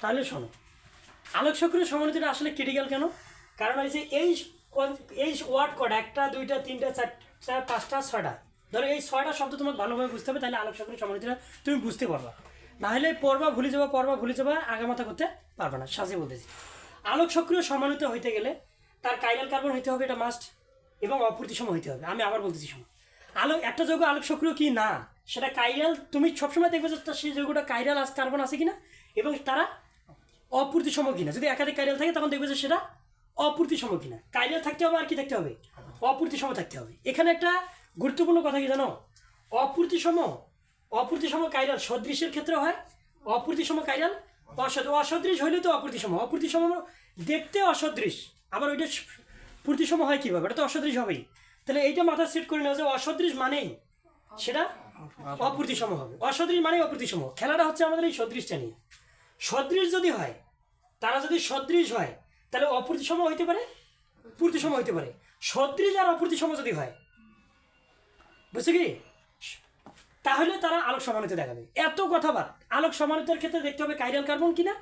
তাহলে শোনো। আলোক সক্রিয় সমানুতিটা আসলে ক্রিটিক্যাল কেন? কারণ হচ্ছে এই এই ওয়ার্ড কোড একটা, দুইটা, তিনটা চারটা পাঁচটা, ছয়টা। ধরো এই ছয়টা শব্দ তোমাকে ভালোভাবে বুঝতে হবে, তাহলে আলোক সক্রিয় সমানুতিটা তুমি বুঝতে পারবা। না হলে পড়বা, ভুলে যাবা, পড়বা, ভুলে যাবা আগামাতা করতে পারবা না। সাজিয়ে বলতেছি। আলোক সক্রিয় সমানুত হইতে গেলে তার কাইরাল কার্বন হইতে হবে, এটা মাস্ট এবং অপ্রতিসম হইতে হবে। আমি আবার বলতেছি শোনো। আলোক একটা যৌগ আলোক সক্রিয় কি? না। সেটা কাইরাল, তুমি সবসময় দেখবে যে সেই যৌগটা কাইরাল আস কার্বন আছে কিনা, এবং তারা অপূর্তিসম কিনা। যদি একাধিক কাইরাল থাকে, তখন দেখবে যে সেটা অপূর্তিসম কিনা। কাইরাল থাকতে হবে আর কি থাকতে হবে? অপূর্তিসম থাকতে হবে। এখানে একটা গুরুত্বপূর্ণ কথা কি জানো? অপূর্তিসম অপূর্তিসম কাইরাল সদৃশের ক্ষেত্রে হয়, অপূর্তিসম কাইরাল অসদ, অসদৃশ হইলে তো অপূর্তিসম। অপূর্তিসম দেখতে অসদৃশ। আবার ওইটা পূর্তিসম হয় কীভাবে? এটা তো অসদৃশ হবেই। তাহলে এইটা মাথা সেট করে নেওয়া যে অসদৃশ মানেই সেটা অপূর্তিসম হবে। অসদৃশ মানেই অপূর্তিসম খেলাটা হচ্ছে আমাদের এই সদৃশটা নিয়ে। সদৃশ যদি হয়, তারা যদি সদৃশ হয়, তাহলে অপূর্তিসম হইতে পারে? পূর্তিসম হইতে পারে। সদৃশ আর অপূর্তিসম যদি হয়, বুঝছে কি? তাহলে তারা আলোক সমানিত দেখাবে। এত কথা বাদ আলোক সমানিতের ক্ষেত্রে দেখতে হবে কাইরাল কার্বন কিনা,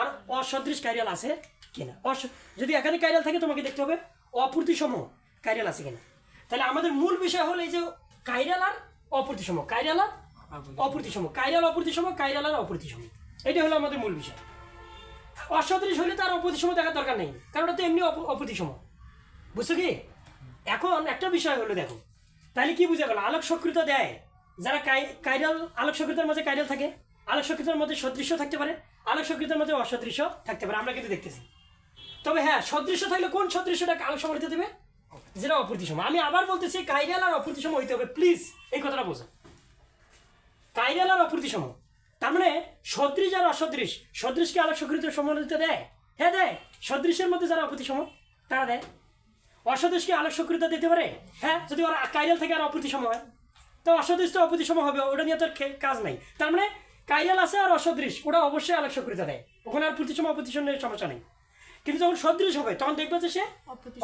আর অসদৃশ কাইরাল আছে কিনা। অস যদি একাধিক কাইরাল থাকে, তোমাকে দেখতে হবে অপূর্তিসম কাইরাল আছে কিনা। তাহলে আমাদের মূল বিষয় হলো এই যে কাইরাল আর অপূর্তিসম কাইরাল অপূর্তিসম। কাইরাল অপূর্তিসম কাইরাল আর অপূর্তিসম। এটা হলো আমাদের মূল বিষয়। অসদৃশ হলে তার অপূর্তিসম দেখার দরকার নেই কারণ ওটা তো এমনি অপ্রতিসম। বুঝছ কি? এখন একটা বিষয় হলো দেখো তাহলে কি বুঝে গেল? আলোক সক্রিয়তা দেয়। যারা কাই- কাইরাল আলোক সক্রিয়তার মধ্যে কাইরাল থাকে আলোক সক্রিয়তার মধ্যে সদৃশ্য থাকতে পারে আলোক সক্রিয়তার মধ্যে অসদৃশ্য থাকতে পারে আমরা কিন্তু দেখতেছি। তবে হ্যাঁ সদৃশ্য থাকলে কোন সদৃশ্যটাকে আলোক সমানিত দেবে? যেটা অপূর্তিসম আমি আবার বলতেছি কাইরাল আর অপূর্তিসম হইতে হবে। প্লিজ এই কথাটা বোঝো। কাইরাল আর অপূর্তিসম তার মানে সদৃশ আর অসদৃশ। সদৃশকে আলোক সক্রিয়ত সমানিত দেয়। হ্যাঁ দেয়। সদৃশের মধ্যে যারা অপূর্তিসম তারা দেয়। অসদৃশকে আলোক সক্রিয়তা দিতে পারে? হ্যাঁ যদি ওরা কাইরাল থেকে আর অপূর্তিসম হয়। তো অসদৃশ তো অপূর্তিসম হবে, ওটা নিয়ে তো কাজ নাই। তার মানে কাইরাল আছে আর অসদৃশ ওটা অবশ্যই আলোক সক্রিয়তা দেয়। ওখানে আর প্রতিসম অপূর্তিসমের সমস্যা নেই। কিন্তু যখন সদৃশ হবে তখন দেখবে যে সে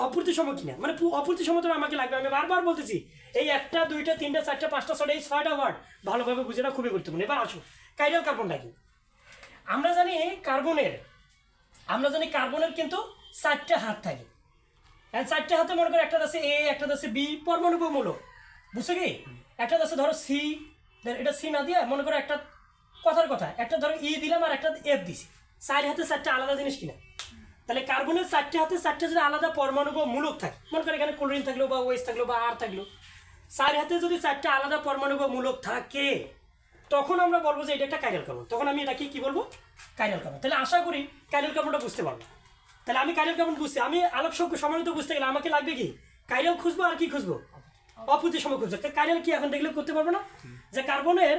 অপূর্তিসম। কিনা। মানে অপূর্তিসম তো আমাকে লাগবে। আমি বারবার বলতেছি এই একটা দুইটা তিনটা চারটা পাঁচটা ছটা এই ছয়টা ওয়ার্ড ভালোভাবে বুঝেটা খুবই গুরুত্বপূর্ণ। এবার আসো কাইরাল কার্বনটা কি? আমরা জানি কার্বনের আমরা জানি কার্বনের কিন্তু চারটা হাত থাকে। চারটে হাতে মনে করো একটা আছে এ একটা আছে বি পরমাণু মূলক বুঝছ কি? একটা আছে ধরো সি এটা সি না দিয়ে মনে করো একটা কথার কথা। একটা ধরো ই দিলাম আর একটা এফ দিছি। চার হাতে চারটে আলাদা জিনিস কিনা? তাহলে কার্বনের চারটে হাতে চারটে যদি আলাদা পরমাণু বা মূলক থাকে, মনে করো এখানে ক্লোরিন থাকল বা ওয়েস থাকল বা আর থাকল, চার হাতে যদি চারটে আলাদা পরমাণু বা মূলক থাকে, তখন আমরা বলব যে এটা একটা কাইরাল কার্বন তখন আমি এটাকে কি বলব? কাইরাল কার্বন তাহলে আশা করি কাইরাল কার্বনটা বুঝতে পারব তাহলে আমি কাইরাল কার্বন বুঝতে আমি আলোক সঙ্গে সমানিত বুঝতে গেলে আমাকে লাগবে কি? কাইরাল খুঁজবো আর কি খুঁজবো? অপূর্তি সময় খুঁজবো। তা কাইরাল কি এখন দেখলে করতে পারব না? যে কার্বনের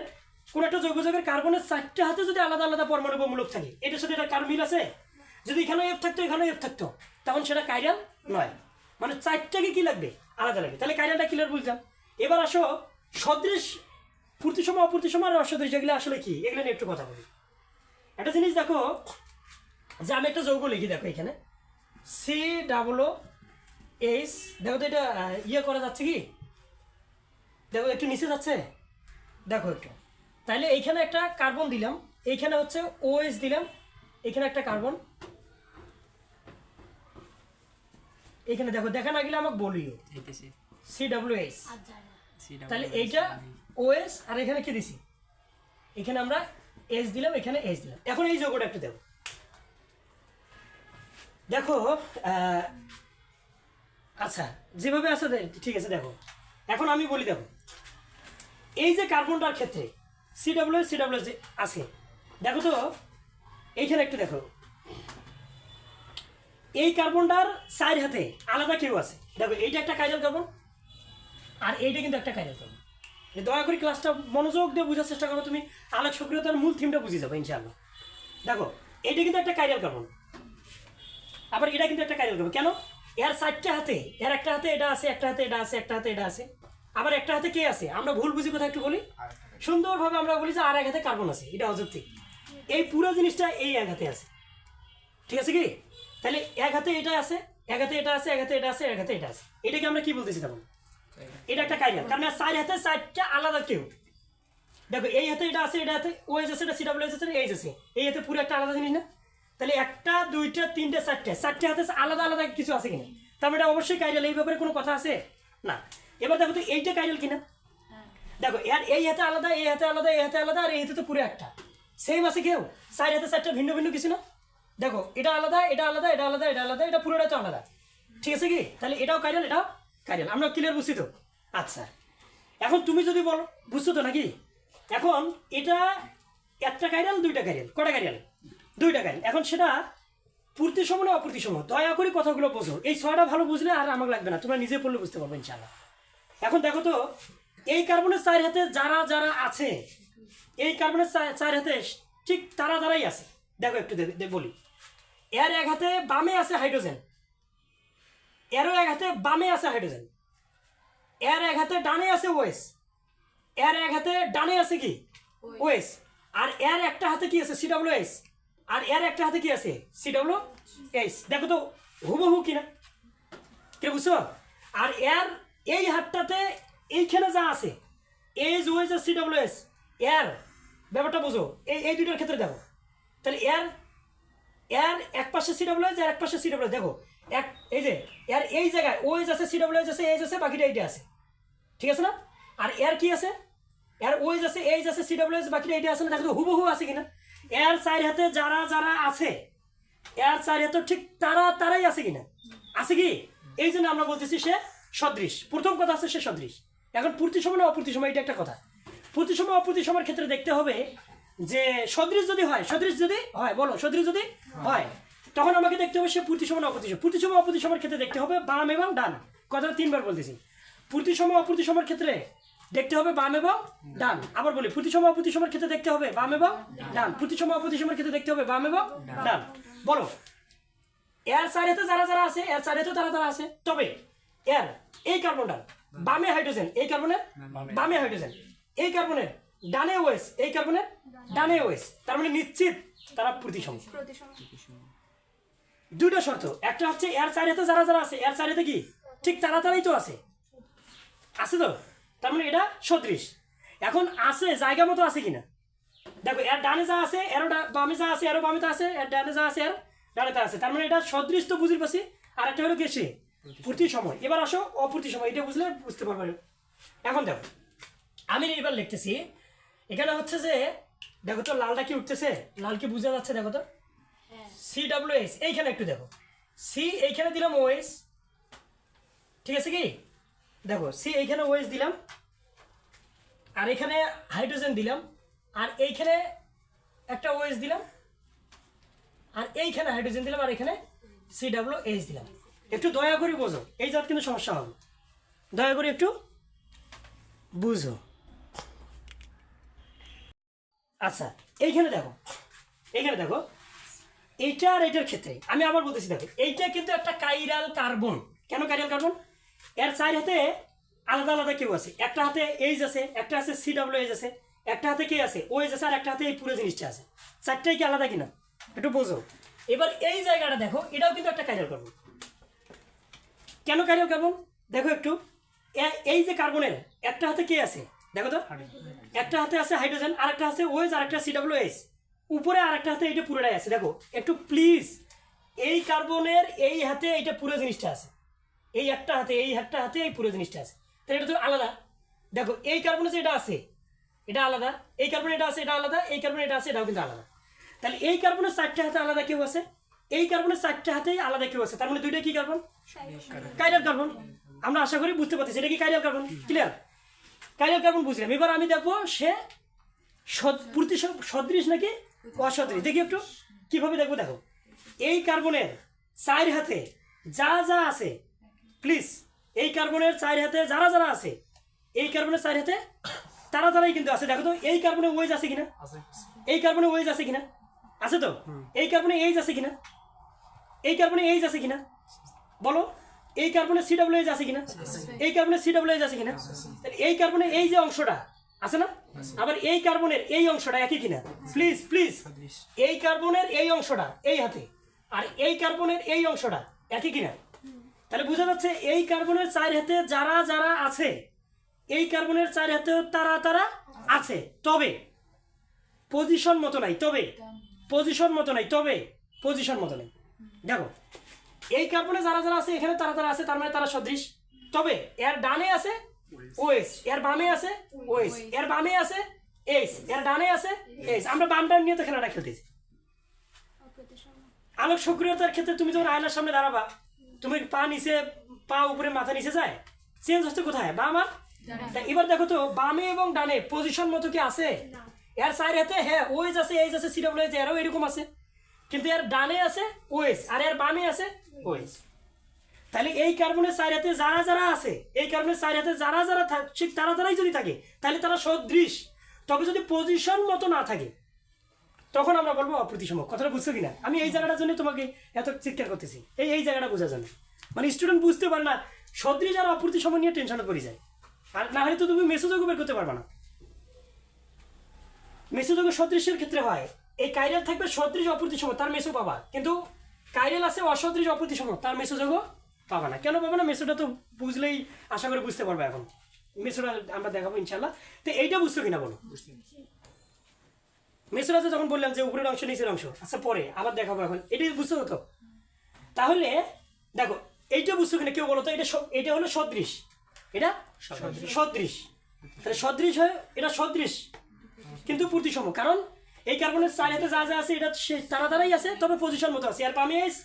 কোন একটা জৈব যৌগের কার্বনের চারটে হাতে যদি আলাদা আলাদা পরমাণু বা মূলক থাকে, এটার সাথে এটা কার মিল আছে? যদি এখানে এফ থাকতো এখানে এফ থাকতো। তখন সেটা কাইরাল নয়। মানে চারটাকে কি লাগবে? আলাদা লাগবে। তাহলে কাইরালটা ক্লিয়ার বুঝলাম। এবার আসো সদৃশ পূর্তি সময় অপূর্তি সময় আর অসদৃশ। এগুলো আসলে কি? এগুলো নিয়ে একটু কথা বলি। একটা জিনিস দেখো, যে আমি একটা যৌগ লিখি, দেখো এখানে। সি ডাবলো এইচ দেখো তো এটা ইয়ে করা যাচ্ছে কি? দেখো একটু নিচে যাচ্ছে? দেখো একটু। তাহলে এইখানে একটা কার্বন দিলাম। এইখানে হচ্ছে ওএস দিলাম। এখানে একটা কার্বন এখানে দেখো দেখা না গেলে আমাকে বলিও। সি ডাব্লিউ সিটা তাহলে এইটা ওএস আর এখানে কি দিছি? এখানে আমরা এস দিলাম এখানে এস দিলাম। এখন এই যোগটা একটু দেখো। দেখো আহ, আচ্ছা যেভাবে আছে ঠিক আছে দেখো। এখন আমি বলি দেখো। এই যে কার্বনটার ক্ষেত্রে সি ডাব্লিউ সি ডাব্লিউ আছে দেখো তো এইখানে একটু দেখো। এই কার্বনটার সাইড হাতে আলাদা কেউ আছে। দেখো এইটা একটা কাইরাল কার্বন আর এইটা কিন্তু একটা কাইরাল কার্বন দয়া করে ক্লাসটা মনোযোগ দিয়ে বোঝার চেষ্টা করো তুমি আলোক সক্রিয়তার মূল থিমটা বুঝে যাবে ইনশাআল্লাহ। দেখো এইটা কিন্তু একটা কাইরাল কার্বন আবার এটা কিন্তু একটা কাইরাল কার্বন কেন? এর চারটে হাতে এর একটা হাতে এটা আছে একটা হাতে এটা আছে একটা হাতে এটা আছে। আবার একটা হাতে কে আছে? আমরা ভুল বুঝি কথা একটু বলি? সুন্দরভাবে আমরা বলি যে আর এক হাতে কার্বন আছে এটা অযৌক্তিক। এই পুরো জিনিসটা এই এক হাতে আছে। ঠিক আছে কি? তাহলে এক হাতে এটা আছে, এক হাতে এটা আছে, এক হাতে এটা আছে, এক হাতে এটা আছে। এটাকে আমরা কি বলতেছি তখন এটা একটা কাইরাল কারণ চার হাতে চারটা আলাদা কেউ। দেখো, এই হাতে এটা আছে, এটা হাতে, ও এস আছে সি ডাব্লিউ এস আছে এইচ আছে। এই হাতে পুরো একটা আলাদা জিনিস না? তাহলে একটা, দুইটা, তিনটে, চারটে। চারটে হাতে আলাদা আলাদা কিছু আছে কিনা? তার মানে এটা অবশ্যই কাইরাল এই ব্যাপারে কোনো কথা আছে? না। এবার দেখো তো, এইটা কাইরাল কিনা? দেখো, এর এই হাতে আলাদা, এই হাতে আলাদা, এই হাতে আলাদা, আর এই হাতে তো পুরো একটা। সেম আছে কেউ? সাইড হাতে চারটা ভিন্ন ভিন্ন কিছু না? দেখো, এটা আলাদা এটা আলাদা এটা আলাদা এটা আলাদা, এটা পুরোটা তো আলাদা। ঠিক আছে কি? তাহলে এটাও কাইরাল এটাও কাইরাল। আমরা ক্লিয়ার বুঝছি তো? আচ্ছা। এখন তুমি যদি বলো, বুঝছ তো নাকি? এখন এটা একটা কাইরাল, দুইটা কাইরাল। কটা কাইরাল? দুইটা কাইরাল। এখন সেটা পূর্তি সময় না অপূর্তি সময় দয়া করে কথাগুলো বোঝো। এই ছয়টা ভালো বুঝলে আর আমাকে লাগবে না। তোমরা নিজে পড়লে বুঝতে পারবে, ইনশাআল্লাহ। এখন দেখো তো, এই কার্বনের চার হাতে যারা যারা আছে, এই কার্বনের চার হাতে ঠিক তারা তারাই আছে। দেখো একটু দে- দে- বলি। এর এক হাতে বামে আছে হাইড্রোজেন। এরও এক হাতে বামে আছে হাইড্রোজেন। এর এক হাতে ডানে আছে ওয়েস এর এক হাতে ডানে আছে কি? ওয়েস আর এর একটা হাতে কি আছে? সিডাব্লিউ এস আর এর একটা হাতে কি আছে? সিডাব্লিউ এস দেখো তো হুবহু কিনা। কে বুঝছ? আর এর এই হাতটাতে এইখানে যা আছে এইচ ওয়েজ আর সিডাব্লিউ এস এর ব্যাপারটা বুঝো। এই এই দুইটার ক্ষেত্রে দেখো। তাহলে এর এর এক পাশে এস আর এক পাশে সি সিডাব্লিউ দেখো, এক, এই যে, এর এই জায়গায় ও ওয়েজ আছে সিডাব্লিউ এস আছে এইচ আছে, বাকিটা এইটা আছে। ঠিক আছে না? আর এর কি আছে? এর ওয়েজ আছে এইচ আছে এস বাকিটা এইটা আছে না? দেখো হুবহু আছে কিনা। এর চার হাতে যারা যারা আছে, এর চার হাতে ঠিক তারা তারাই আছে কিনা? আছে কি? এই জন্য আমরা বলতেছি সে সদৃশ। প্রথম কথা আছে সে সদৃশ। এখন পূর্তি সময় না অপূর্তি সময় এটা একটা কথা। পূর্তি সময়, অপূর্তি সময়ের ক্ষেত্রে দেখতে হবে যে সদৃশ যদি হয় সদৃশ যদি হয় বলো সদৃশ যদি হয় তখন আমাকে দেখতে হবে সে পূর্তি সময় না অপূর্তি সময় পূর্তি সময় অপূর্তি সময়ের ক্ষেত্রে দেখতে হবে বাম এবং ডান। কথাটা তিনবার বলতেছি। পূর্তি সময় অপূর্তি সময়ের ক্ষেত্রে দেখতে হবে বাম এবং ডান। আবার বলি প্রতি সময় অপূর্তি সময়ের ক্ষেত্রে দেখতে হবে বাম এবং ডান। প্রতি সময় অপূর্তি সময়ের ক্ষেত্রে দেখতে হবে বাম এবং ডান। বলো এর চারিতে যারা যারা আছে এর চারিতে তারা তারা আছে। তবে এর এই কার্বনটা বামে হাইড্রোজেন এই কার্বনের বামে। হাইড্রোজেন এই কার্বনের ডানে ওয়েস এই কার্বনের ডানে ওয়েস তার মানে নিশ্চিত তারা প্রতিসম। দুটো শর্ত একটা হচ্ছে এর চারিতে যারা যারা আছে এর চারিতে কি? ঠিক তারা তারাই তো আছে। আছে তো? তার মানে এটা সদৃশ। এখন আছে জায়গা মতো আছে কিনা? দেখো এর ডানে যা আছে এরও বামে যা আছে এরও বামে তা আছে এর ডানে যা আছে এর ডানে তা আছে। তার মানে এটা সদৃশ তো বুঝতে পারছি আর একটা হলো গেছে পূর্তি সময় এবার আসো অপূর্তি সময় এটা বুঝলে বুঝতে পারবে। এখন দেখো আমি এবার লিখতেছি এখানে হচ্ছে যে দেখো তো লালটা কি উঠতেছে? লাল কি বুঝা যাচ্ছে দেখো তো? সি ডাব্লিউ এস এইখানে একটু দেখো। সি এইখানে দিলাম ওএস ঠিক আছে কি? দেখো সি এইখানে ওএস দিলাম। আর এখানে হাইড্রোজেন দিলাম। আর এইখানে একটা ওএস দিলাম। আর এইখানে হাইড্রোজেন দিলাম। আর এখানে সি ডাব্লিউ এইচ দিলাম। একটু দয়া করে বোঝো। এই জাত কিন্তু সমস্যা হবে দয়া করে একটু বুঝো। আচ্ছা এইখানে দেখো এইখানে দেখো, এইটা আর এইটার ক্ষেত্রে, আমি আবার বলতেছি দেখো, এইটা কিন্তু একটা কাইরাল কার্বন কেন কাইরাল কার্বন এর চার হাতে আলাদা আলাদা কেউ আছে। একটা হাতে এইচ আছে, একটা আছে সি ডাব্লিউ এইচ আছে, একটা হাতে কে আছে ও আছে, আর একটা হাতে এই পুরো জিনিসটা আছে। চারটাই কি আলাদা কিনা? একটু বোঝো। এবার এই জায়গাটা দেখো, এটাও কিন্তু একটা কাইরাল কার্বন কেন কাইরাল কার্বন দেখো একটু এই যে কার্বনের একটা হাতে কে আছে দেখো তো একটা হাতে আছে হাইড্রোজেন আর একটা আছে ওয়েজ আর একটা সিডাব্লিউ এস উপরে আর একটা হাতে এটা পুরোটাই আছে দেখো। একটু প্লিজ এই কার্বনের এই হাতে এইটা পুরো জিনিসটা আছে। এই একটা হাতে এই একটা হাতে এই পুরো জিনিসটা আছে। তাহলে এটা তো আলাদা। দেখো এই কার্বনে যে এটা আছে এটা আলাদা। এই কার্বনে এটা আছে এটা আলাদা। এই কার্বনে এটা আছে এটাও কিন্তু আলাদা। তাহলে এই কার্বনের চারটে হাতে আলাদা কেউ আছে? এই কার্বনের চারটে হাতেই আলাদা কেউ আছে? তার মানে দুইটা কি কার্বন কাইরাল কার্বন আমরা আশা করি বুঝতে পারতেছি। এটা কি chiral carbon clear chiral carbon বুঝলাম? এবার আমি দেখব সে সদ- সদৃশ নাকি অসদৃশ? দেখি একটু। কীভাবে দেখব দেখো। এই কার্বনের চার হাতে যা যা আছে প্লিজ এই কার্বনের চার হাতে যারা যারা আছে এই কার্বনের চার হাতে তারা তারাই কিন্তু আছে। দেখো তো এই কার্বনে ওয়েজ আছে কিনা? এই কার্বনে ওয়েজ আছে কিনা? আছে তো? এই কার্বনে এইজ আছে কিনা? এই কার্বনে এইজ আছে কিনা? বলো। এই কার্বনে সি ডাব্লিউ এইচ আছে কিনা? এই কার্বনে সি ডাব্লিউ এইচ আছে কিনা? তাহলে এই কার্বনে এই যে অংশটা আছে না? আবার এই কার্বনের এই অংশটা একই কিনা? প্লিজ প্লিজ এই কার্বনের এই অংশটা এই হাতে আর এই কার্বনের এই অংশটা একই কিনা? তাহলে বোঝা যাচ্ছে এই কার্বনের চার হাতে যারা যারা আছে, এই কার্বনের চার হাতেও তারা তারা আছে। তবে পজিশন মতো নাই, তবে পজিশন মতো নাই, তবে পজিশন মতো নাই। দেখো এই কার্বনে যারা যারা আছে এখানে তারা তারা আছে তার মানে তারা সদৃশ। তবে এর ডানে আছে ওএস এর বামে আছে ওএস এর বামে আছে এস এর ডানে আছে এস আমরা বাম ডান নিয়ে তো খেলাটা খেলতেছি। আলোক সক্রিয়তার ক্ষেত্রে তুমি যখন আয়নার সামনে দাঁড়াবা তুমি পা নিচে পা উপরে মাথা নিচে যায় চেঞ্জ হচ্ছে কোথায়? বাম আর এবার দেখো তো বামে এবং ডানে পজিশন মতো কি আছে? এর সাইড হাতে হ্যাঁ ওয়েজ আছে এইজ আছে সিডব্লিউ আছে এরও এরকম আছে। কিন্তু এর ডানে আছে ওয়েজ আর এর বামে আছে ওয়েজ তাহলে এই কার্বনের হাতে যারা যারা আছে, এই কার্বনের হাতে যারা যারা ঠিক তারা তারাই যদি থাকে, তাহলে তারা সদৃশ। তবে যদি পজিশন মতো না থাকে, তখন আমরা বলব অপ্রতিসম কথাটা বুঝছ কিনা? আমি এই জায়গাটার জন্য তোমাকে এত চিৎকার করতেছি। এই এই জায়গাটা বোঝার জন্য মানে স্টুডেন্ট বুঝতে পারে না, সদৃশ আর অপ্রতিসম নিয়ে টেনশনে পড়ে যায়। আর না হলে তো তুমি মেসেজও বের করতে পারবে না। মেসেজও সদৃশের ক্ষেত্রে হয়। এই কাইরাল থাকবে সদৃশ অপ্রতিসম তার মেসো পাবা কিন্তু কাইরাল আছে অসদৃশ অপ্রতিসম তার মেসোযোগও পাবা না। কেন পাবা না? মেসোটা তো বুঝলেই আশা করে বুঝতে পারবে এখন। মেসোটা আমরা দেখাবো ইনশাল্লাহ তো এইটা বুঝছ কিনা বলো? মেসোরাজে যখন বললাম যে উপরের অংশ নিচের অংশ আচ্ছা পরে আবার দেখাবো এখন। এটাই বুঝছ তো? তাহলে দেখো এইটা বুঝছ কিনা কেউ বলো তো? এটা এটা হলো সদৃশ। এটা সদৃশ। তাহলে সদৃশ হয় এটা সদৃশ। কিন্তু প্রতিসম কারণ এই কার্বনের চার যা যা আছে, এটা তারা তারাই আছে, তবে পজিশন মতো আছে। এর বামে এস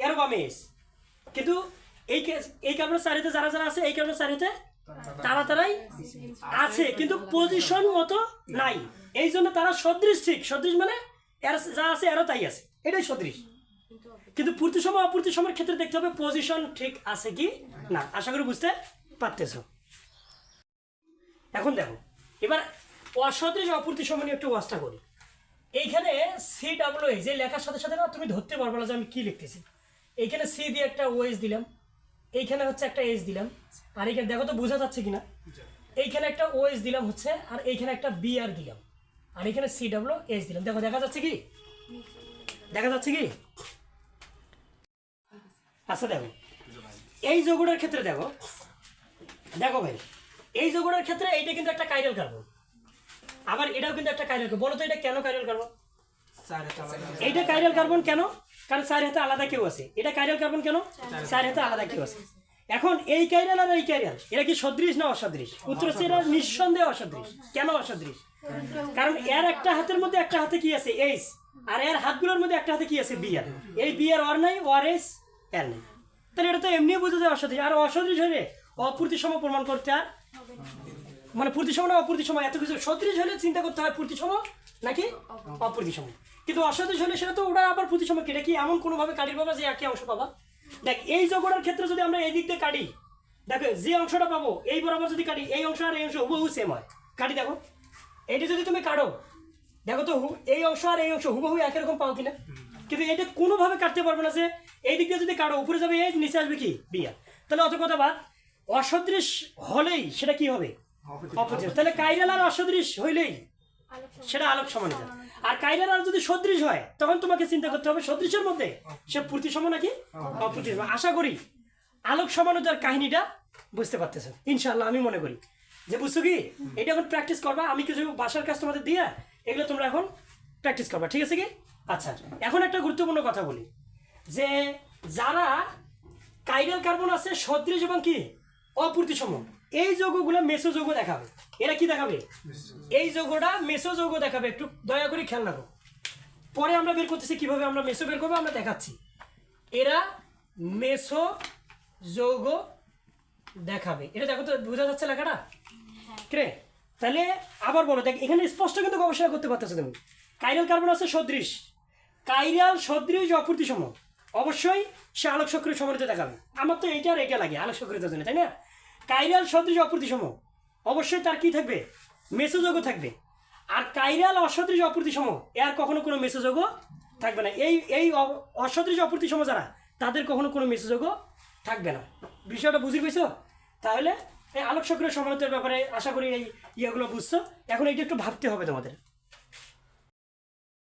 এর বামে এস কিন্তু এই এই কার্বনের চার যারা যারা আছে, এই কার্বনের চার তারা তারাই আছে, কিন্তু পজিশন মতো নাই। এই জন্য তারা সদৃশ ঠিক। সদৃশ মানে এর যা আছে, এরও তাই আছে। এটাই সদৃশ। কিন্তু পূর্তিসম অপূর্তিসমের ক্ষেত্রে দেখতে হবে পজিশন ঠিক আছে কি না। আশা করি বুঝতে পারতেছ। এখন দেখো, এবার অসদৃশ অপূর্তিসম নিয়ে একটু ওয়াজটা করি। এইখানে সি ডাব্লিউ যে লেখার সাথে সাথে না তুমি ধরতে পারবে না যে আমি কি লিখতেছি। এইখানে সি দিয়ে একটা ওএস দিলাম, এইখানে হচ্ছে একটা এস দিলাম, আর এইখানে দেখো তো বোঝা যাচ্ছে কিনা? এইখানে একটা ওএস দিলাম হচ্ছে, আর এইখানে একটা বি আর দিলাম, আর এখানে সি ডাব্লিউ এস দিলাম। দেখো, দেখা যাচ্ছে কি? দেখা যাচ্ছে কি? আচ্ছা দেখো, এই যোগটার ক্ষেত্রে দেখো দেখো ভাই, এই যোগটার ক্ষেত্রে এইটা কিন্তু একটা কাইরাল কার্বন আবার এটাও কিন্তু একটা কাইরাল কার্বন বলো তো এটা কেন কাইরাল কার্বন এইটা কাইরাল কার্বন কেন? কারণ চার হাতে আলাদা কেউ আছে। এটা কাইরাল কার্বন কেন? চার হাতে আলাদা কেউ আছে। এখন এই কাইরাল আর এই কাইরাল এরা কি সদৃশ না অসদৃশ? উত্তর হচ্ছে এরা নিঃসন্দেহে অসদৃশ। কেন অসদৃশ? কারণ এর একটা হাতের মধ্যে একটা হাতে কি আছে? এইস আর এর হাতগুলোর মধ্যে একটা হাতে কি আছে? B R. এই বি আর ওর নাই ওর এস এর নাই। তাহলে এটা তো এমনি বোঝা যায় অসদৃশ। আর অসদৃশ হলে অপূর্তিসম প্রমাণ করতে আর মানে প্রতিসম না অপ্রতিসম এত কিছু সদৃশ হলে চিন্তা করতে হয় প্রতিসম নাকি? অপ্রতিসম কিন্তু অসদৃশ হলে সেটা তো ওরা আবার প্রতিসম এটা কি এমন কোনোভাবে কাটির পাবা যে একই অংশ পাবা? দেখ এই জগড়ার ক্ষেত্রে যদি আমরা এই দিক দিয়ে কাটি দেখো যে অংশটা পাবো এই বরাবর যদি কাটি এই অংশ আর এই অংশ হুবহু সেম হয়। কাটি দেখো। এইটা যদি তুমি কাটো দেখো তো হু- এই অংশ আর এই অংশ হুবহু একই রকম পাও কিনা? কিন্তু এটা কোনোভাবে কাটতে পারবে না যে এই দিক দিয়ে যদি কাটো উপরে যাবে এই নিচে আসবে কি? বিয়া। তাহলে অত কথা বাদ। অসদৃশ হলেই সেটা কি হবে? তাহলে কাইরাল আর অসদৃশ হইলেই সেটা আলোক সমানিতা আর কাইরাল আর যদি সদৃশ হয় তখন তোমাকে চিন্তা করতে হবে সদৃশের মধ্যে সে প্রতিসম নাকি অপ্রতিসম আশা করি আলোক সমানতার কাহিনীটা বুঝতে পারতেছো ইনশাল্লাহ আমি মনে করি। যে বুঝছ কি? এটা এখন প্র্যাকটিস করবা। আমি কিছু বাসার কাজ তোমাদের দিয়ে এগুলো তোমরা এখন প্র্যাকটিস করবা। ঠিক আছে কি? আচ্ছা এখন একটা গুরুত্বপূর্ণ কথা বলি। যে যারা কাইরাল কার্বন আছে সদৃশ এবং কি? অপূর্তিসম এই যৌগগুলো মেসো যৌগ দেখাবে। এরা কি দেখাবে? এই যৌগটা মেসো যৌগ দেখাবে। একটু দয়া করে খেয়াল রাখো। পরে আমরা বের করতেছি কীভাবে আমরা মেসো বের করব আমরা দেখাচ্ছি। এরা মেসো যৌগ দেখাবে। এটা দেখো তো বোঝা যাচ্ছে লেখাটা? কে তাহলে আবার বলো দেখ এখানে স্পষ্ট কিন্তু গবেষণা করতে পারতেছো তুমি। কাইরাল কার্বন আছে সদৃশ। কাইরাল সদৃশ অপূর্তিসম। অবশ্যই সে আলোক সক্রিয় সমানিত দেখাবে। আমার তো এইটা আর এইটা লাগে আলোক সক্রিয়তার জন্য তাই না? কাইরাল সদৃশ অপূর্তিসম অবশ্যই তার কি থাকবে? মেসোযোগও থাকবে। আর কাইরাল অসদৃশ অপূর্তিসম এর কখনো কোনো মেসোযোগও থাকবে না। এই এই অসদৃশ অপূর্তিসম যারা, তাদের কখনো কোনো মেসোযোগও থাকবে না। বিষয়টা বুঝি পেয়েছ তাহলে এই আলোক সক্রিয় সমানতার ব্যাপারে আশা করি এই ইয়েগুলো বুঝছ। এখন এইটা একটু ভাবতে হবে তোমাদের।